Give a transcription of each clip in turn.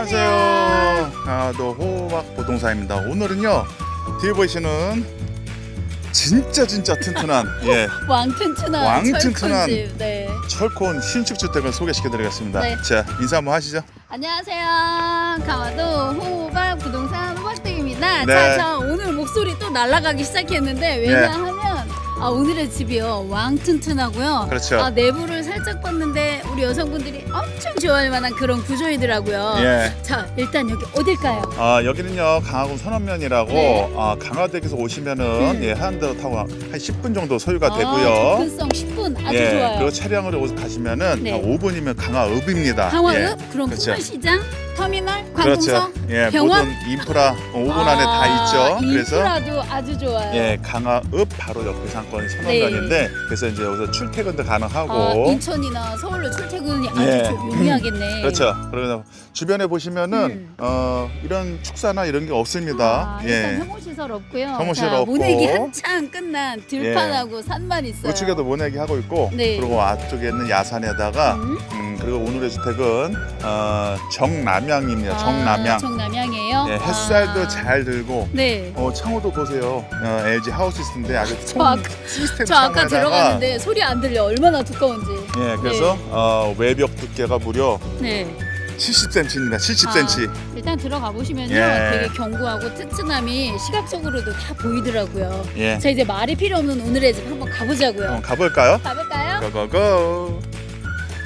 안녕하세요. 강화도 호박 부동산입니다. 오늘은요 뒤에 보이시는 진짜 진짜 튼튼한 예 왕튼튼한 왕튼튼한 철콘집. 네. 철콘 신축 주택을 소개시켜드리겠습니다. 네. 자 인사 한번 하시죠. 안녕하세요. 강화도 호박 부동산 호박댁입니다. 네. 자, 저 오늘 목소리 또 날아가기 시작했는데 왜냐하면 아, 오늘의 집이요 왕튼튼하고요. 그렇죠. 아, 내부를 살짝 봤는데 우리 여성분들이 엄청 좋아할 만한 그런 구조이더라고요. 예. 자, 일단 여기 어딜까요? 아 여기는요 강화군 선원면이라고 네. 아, 강화도에서 오시면은 음. 예 한대로 타고 한 10분 정도 소요가 아, 되고요. 접근성 10분 아주 예, 좋아요. 그리고 차량으로 오서 가시면은 네. 한 5분이면 강화읍입니다. 강화읍, 예. 그럼 그렇죠. 풍물시장, 터미널, 그렇죠. 관공서, 예, 병원? 모든 인프라 5분 안에 다 아, 있죠. 그래서 인프라도 아주 좋아요. 예, 강화읍 바로 옆에 상권이 선원면인데 그래서 이제 여기서 출퇴근도 네. 아, 가능하고 인천이나 서울로 출퇴근이 아주 예. 좀 용이하겠네. 그렇죠. 그러면 주변에 보시면은 음. 어, 이런 축사나 이런 게 없습니다. 아, 일단 예. 혐오시설 없고요. 혐오시설 자, 없고. 모내기 한창 끝난 들판하고 산만 있어요. 우측에도 모내기 하고 있고 네. 그리고 앞쪽에는 야산에다가 음. 음, 그리고 오늘의 주택은 어, 정남향입니다. 아, 정남향. 정남향이에요. 예, 햇살도 아. 잘 들고 네. 어, 창호도 보세요. 어, LG 하우시스인데 아주 저총 아까- 시스템 저 아까 창호에다가 들어갔는데 소리 안 들려. 얼마나 두꺼운지. 예, 그래서 어, 외벽 두께가 무려 네. 70cm입니다. 70cm. 아, 일단 들어가 보시면요. 예. 되게 견고하고 튼튼함이 시각적으로도 다 보이더라고요. 예. 자 이제 말이 필요 없는 오늘의 집 한번 가보자고요. 한번 가볼까요? 가볼까요? 고고고.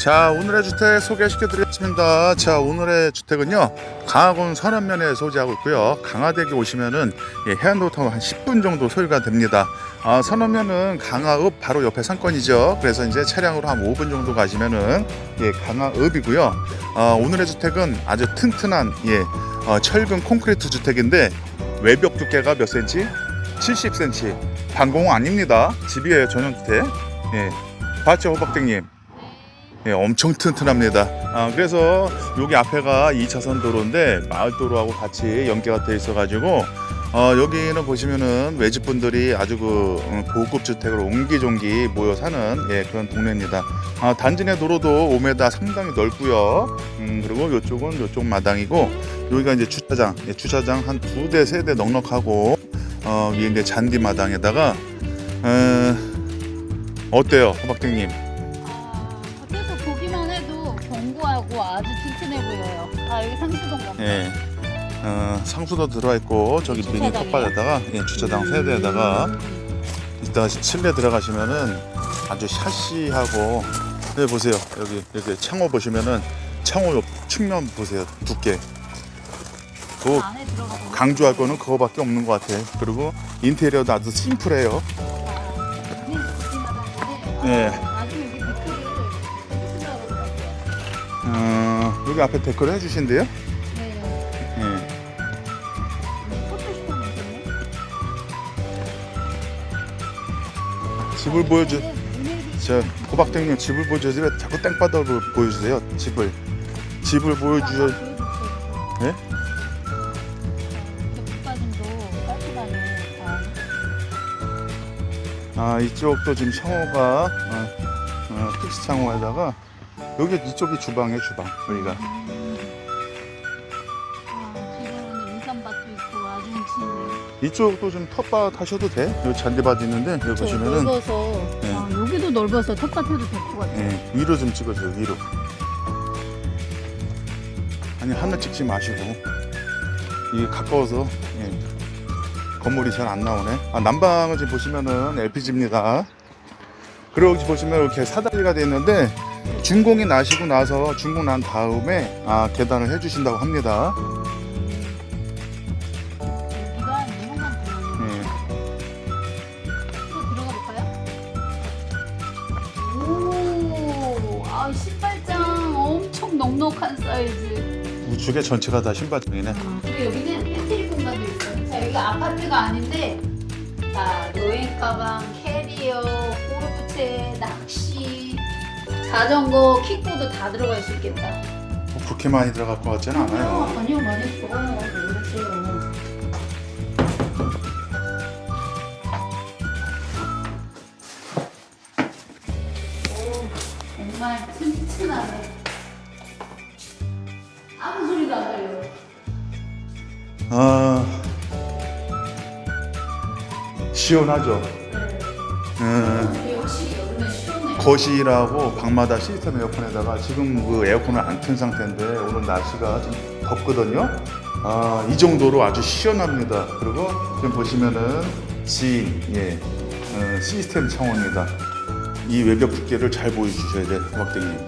자 오늘의 주택 소개시켜 드리겠습니다. 자 오늘의 주택은요 강화군 선원면에 소재하고 있고요. 강화대교 오시면은 예, 해안도 타고 한 10분 정도 소요가 됩니다. 아, 선원면은 강화읍 바로 옆에 상권이죠. 그래서 이제 차량으로 한 5분 정도 가시면은 예, 강화읍이고요. 아, 오늘의 주택은 아주 튼튼한 예, 어, 철근 콘크리트 주택인데 외벽 두께가 몇 센치? 70cm. 방공 아닙니다. 집이에요 전용 주택. 예, 봤죠 호박땡님? 예, 엄청 튼튼합니다. 아, 그래서 여기 앞에가 2차선 도로인데 마을 도로하고 같이 연계가 돼 있어가지고 어, 여기는 보시면은 외집분들이 아주 그 음, 고급 주택으로 옹기종기 모여 사는 예, 그런 동네입니다. 아, 단지 내 도로도 5m 상당히 넓고요. 음, 그리고 이쪽은 이쪽 마당이고 여기가 이제 주차장, 예, 주차장 한 두 대, 세 대 넉넉하고 어, 위에 이제 잔디 마당에다가 어, 어때요, 호박땡님? 아 여기 상수동. 예. 어, 상수도 들어와 있고 저기 미니 주차장이요? 텃밭에다가 예, 주차장 세대에다가 이따가 실내 들어가시면은 아주 샤시하고 여기 보세요 여기 여기 창호 보시면은 창호 옆 측면 보세요 두께 그 안에 들어가 보면 강조할 거는 그거밖에 없는 것 같아 그리고 인테리어도 아주 심플해요 예. 나 여기 앞에 데코를 해주신대요 네. 예. 포토샵 있네. 집을 보여주 네, 저 호박땡님 집을 보여주세요. 왜 자꾸 땡바닥을 보여주세요. 집을 집을 보여주셔. 예? 아 이쪽도 지금 창호가 어, 어, 픽스 창호에다가 여기 이쪽이 주방이에요 주방 여기가 아, 인삼밭도 있고. 이쪽도 좀 텃밭 하셔도 돼. 여기 잔디밭 있는데 여기 저 보시면은 넓어서 네. 아, 여기도 넓어서 텃밭해도 될 것 같아요. 예, 위로 좀 찍어주세요 위로. 아니 하늘 찍지 마시고 이게 가까워서 예, 건물이 잘 안 나오네. 아 난방을 지금 보시면은 LPG입니다. 그리고 여기 보시면 이렇게 사다리가 돼 있는데 준공이 나시고 나서 준공 난 다음에 아 계단을 해주신다고 합니다. 여기가 유용한 공간이에요. 예. 또 들어가 볼까요? 오, 아 신발장 엄청 넉넉한 사이즈. 우측에 전체가 다 신발장이네. 그리고 여기는 팬트리 공간도 있어요. 자, 여기가 아파트가 아닌데, 자, 여행 가방, 캐리어, 골프채, 낚시, 자전거, 킥보드 다 들어갈 수 있겠다. 뭐 그렇게 많이 들어갈 것 같지는 않아요. 아, 아니요, 많이 들어가요. 아, 아무 소리도 안 들려. 아 시원하죠. 네. 음. 네. 거실하고 방마다 시스템 에어컨에다가 지금 그 에어컨을 안 튼 상태인데 오늘 날씨가 좀 덥거든요. 아, 이 정도로 아주 시원합니다. 그리고 지금 보시면은 진, 예, 어, 시스템 창호입니다. 이 외벽 두께를 잘 보여주셔야 돼, 호박땡님.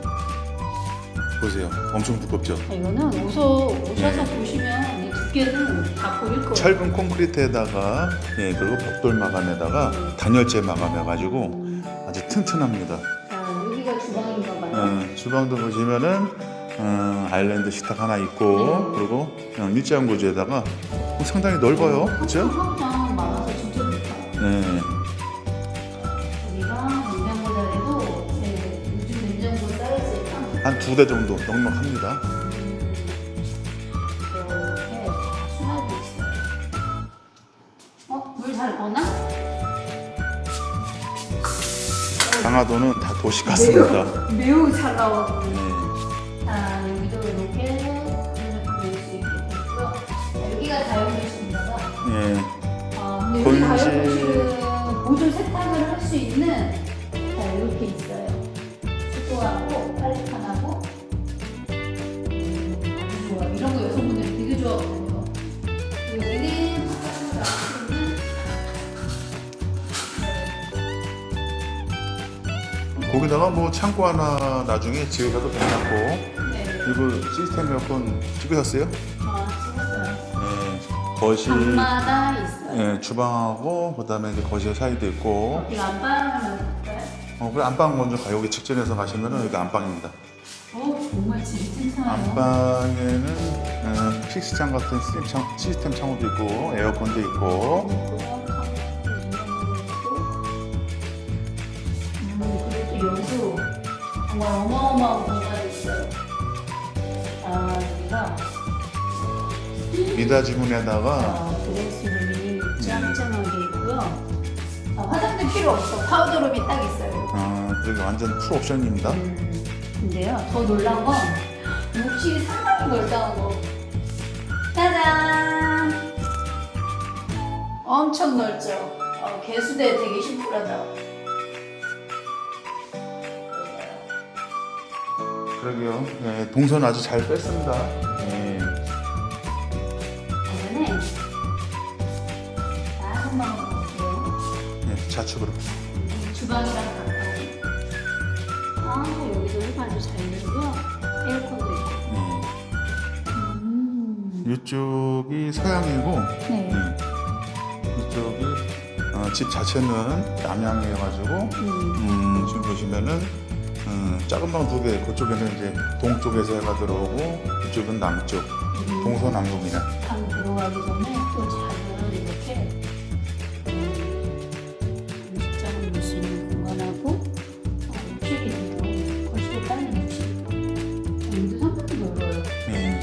보세요. 엄청 두껍죠? 아, 이거는 오서 오셔서 보시면 이 두께는 다 보일 거예요. 철근 콘크리트에다가 예 그리고 벽돌 마감에다가 단열재 마감해가지고 아주 튼튼합니다. 자, 여기가 주방인가 봐요. 어, 주방도 보시면은 어, 아일랜드 식탁 하나 있고 네. 그리고 어, 일자형 구조에다가 상당히 넓어요, 그렇죠? 화장 많아서 진짜 좋다. 네. 여기가 냉장고 자리도 네, 요즘 냉장고 사이즈에 딱한두 대 정도 넉넉합니다. 강화도는 다 도시 같습니다. 매우 잘 나와. 네. 자, 여기도 이렇게 그릇을 넣을 수 있게 됐고요. 자, 여기가 다용도실입니다. 예. 아, 근데 여기 건지- 다용도실은 모두 세탁을 할 수 있는 자, 이렇게 있어요. 수도하고 빨래판하고 거기다가 뭐 창고 하나 나중에 지으셔도 괜찮고 네. 네. 이거 시스템 에어컨 찍으셨어요? 아, 찍었어요. 네. 거실 방마다 있어요. 예, 주방하고 그다음에 이제 거실 사이도 있고 이 안방을 볼까요? 어, 그래 안방 먼저 가 여기 직전에서 가시면은 여기 안방입니다. 어, 정말 집이 튼튼하네요. 안방에는 어, 픽스창 같은 시스템, 창, 시스템 창호도 있고 에어컨도 있고 음, 어마어마한 공간이 있어요. 아, 여기가 미닫이문에다가 아, 드레스룸이 짱짱하게 있고요. 아, 화장대 필요 없어. 파우더룸이 딱 있어요. 어, 여기 완전 풀 옵션입니다. 음, 근데요, 더 놀란 건 욕실이 상당히 넓다는 거. 짜잔! 엄청 넓죠? 어, 개수대 되게 심플하다. 그러게요. 예, 동선 아주 잘 뺐습니다. 예. 작은 방으로 볼게요. 예, 좌측으로. 이 주방이랑 가까운. 아, 여기도 아주 잘 되고요. 에어컨도 있고. 예. 음. 이쪽이 서양이고 네. 예. 이쪽이 어, 집 자체는 남향이어가지고 음. 음, 지금 보시면은 음, 작은 방 두 개, 그쪽에는 이제 동쪽에서 해가 들어오고 이쪽은 남쪽, 동서남북이네. 방 들어가기 전에 또 작은 이렇게 음, 음식장을 놓을 수 있는 공간하고 어, 있고 거실에 딸린 욕실 여기도 상당히 넓어요 예.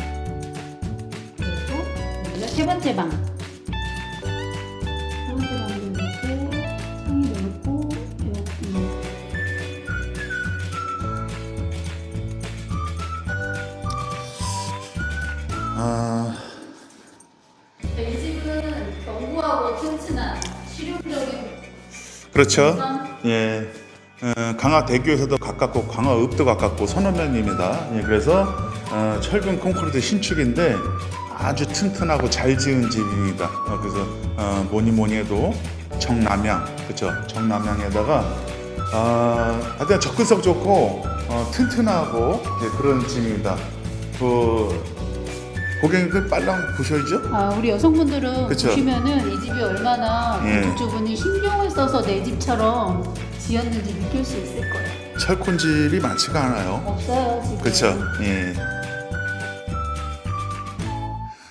그리고 여기가 세 번째 방 아, 이 집은 견고하고 튼튼한 실용적인 그렇죠. 공간 예. 어, 강화 대교에서도 가깝고 강화 읍도 가깝고 선원면입니다. 예, 그래서 어, 철근 콘크리트 신축인데 아주 튼튼하고 잘 지은 집입니다. 어, 그래서 어, 뭐니 뭐니 해도 정남향, 그렇죠? 정남향에다가 아, 하여튼 접근성 좋고 어, 튼튼하고 예, 그런 집입니다. 그 고객님들 빨랑 보셔야죠. 아, 우리 여성분들은 그쵸. 보시면은 이 집이 얼마나 예. 건축주분이 신경을 써서 내 집처럼 지었는지 느낄 수 있을 거예요. 철콘집이 많지가 않아요. 없어요, 지금. 그렇죠. 예.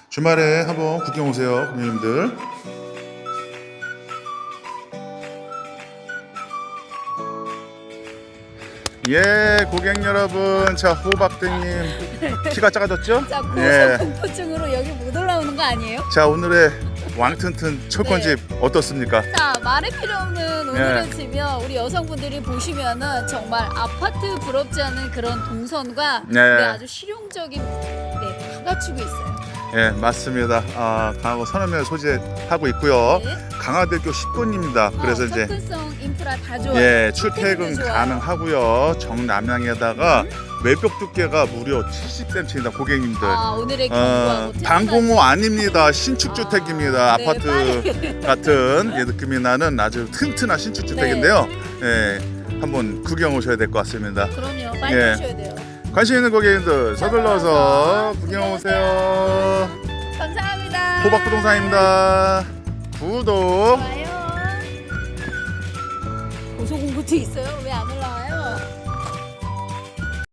주말에 한번 구경 오세요, 고객님들. 예, 고객 여러분, 자 호박등님 키가 작아졌죠? 자, 예. 고소 공포증으로 여기 못 올라오는 거 아니에요? 자 오늘의 왕튼튼 철권집 어떻습니까? 자, 말할 필요 없는 오늘의 예. 집이요. 우리 여성분들이 보시면은 정말 아파트 부럽지 않은 그런 동선과 네. 네, 아주 실용적인 네, 다 갖추고 있어요. 예, 맞습니다. 아, 강화군 선언면 소지하고 있고요. 네. 강화대교 10군입니다. 그래서 어, 이제 접근성 인프라 다 좋아요. 예, 출퇴근. 가능하고요. 정남향에다가 외벽 두께가 무려 70cm입니다, 고객님들. 아 오늘의 어, 방공호 아닙니다. 신축 주택입니다. 아, 아, 네, 파트 같은 예, 느낌이 나는 아주 튼튼한 신축 주택인데요. 예, 한번 구경 오셔야 될 것 같습니다. 그럼요. 빨리 예. 오셔야 돼요. 관심 있는 고객님들 서둘러서 구경 오세요. 감사합니다. 호박 부동산입니다. 구독. 좋아요. 고소공포증 있어요? 왜 안 올라?